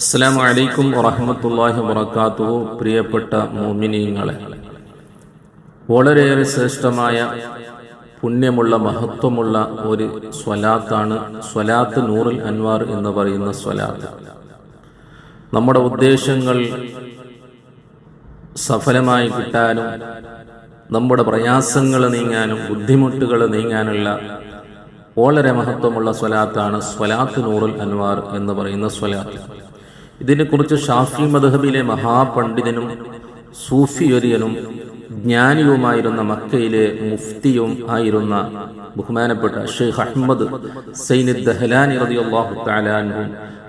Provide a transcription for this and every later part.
അസ്സാം വലൈക്കും വറഹമത്തല്ലാഹി വബർക്കാത്തു പ്രിയപ്പെട്ട മോമിനീങ്ങളെ വളരെയേറെ ശ്രേഷ്ഠമായ പുണ്യമുള്ള മഹത്വമുള്ള ഒരു സ്വലാത്താണ് സ്വലാത്ത് നൂറിൽ അൻവാർ എന്ന് പറയുന്ന സ്വലാത്ത്. നമ്മുടെ ഉദ്ദേശങ്ങൾ സഫലമായി കിട്ടാനും നമ്മുടെ പ്രയാസങ്ങൾ നീങ്ങാനും ബുദ്ധിമുട്ടുകൾ നീങ്ങാനുള്ള വളരെ മഹത്വമുള്ള സ്വലാത്താണ് സ്വലാത്ത് നൂറുൽ അൻവാർ എന്ന് പറയുന്ന സ്വലാത്ത്. ഇതിനെക്കുറിച്ച് ഷാഫി മദ്ഹബിലെ മഹാപണ്ഡിതനും സൂഫിയൊരിയനും ജ്ഞാനിയുമായിരുന്ന മക്കയിലെ മുഫ്തിയും ആയിരുന്ന ബഹുമാനപ്പെട്ട ഷെയ്ഖ് അഹമ്മദ് സൈനിദ് ദഹലാനി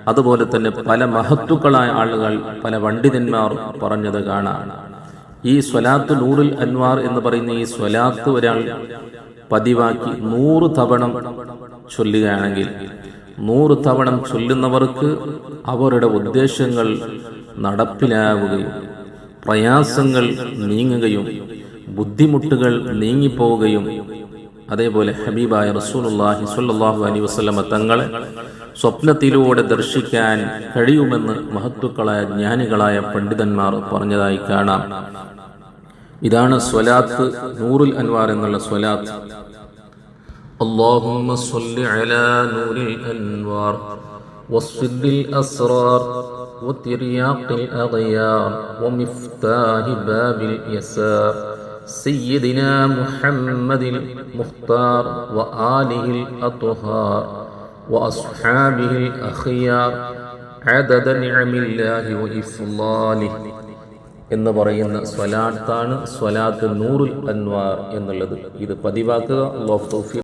അതുപോലെ തന്നെ പല മഹത്തുക്കളായ ആളുകൾ പല പണ്ഡിതന്മാർ പറഞ്ഞത് കാണാം. ഈ സ്വലാത്ത് നൂറിൽ അൻവാർ എന്ന് പറയുന്ന ഈ സ്വലാത്ത് ഒരാൾ പതിവാക്കി നൂറ് തവണ ചൊല്ലുകയാണെങ്കിൽ നൂറ് തവണ ചൊല്ലുന്നവർക്ക് അവരുടെ ഉദ്ദേശങ്ങൾ നടപ്പിലാവുകയും പ്രയാസങ്ങൾ നീങ്ങുകയും ബുദ്ധിമുട്ടുകൾ നീങ്ങിപ്പോവുകയും അതേപോലെ ഹബീബായ റസൂലുള്ളാഹി സ്വല്ലല്ലാഹു അലൈഹി വസല്ലമ തങ്ങളെ സ്വപ്നത്തിലൂടെ ദർശിക്കാൻ കഴിയുമെന്ന് മഹത്വക്കളായ ജ്ഞാനികളായ പണ്ഡിതന്മാർ പറഞ്ഞതായി കാണാം. ഇതാണ് സ്വലാത്ത് നൂറുൽ അൻവാർ എന്നുള്ള സ്വലാത്ത്. اللهم صل على نور الأنوار وصد الأسرار وترياق الأغيار ومفتاح باب اليسار سيدنا محمد المختار وآله الأطهار وأصحابه الأخيار عدد نعم الله وإفضاله എന്ന് പറയുന്ന സ്വലാത്താണ് സ്വലാത്ത് നൂറുൽ അൻവാർ എന്നുള്ളത് ഇത് പതിവാക്കുക അള്ളാഹു തൗഫീഖ്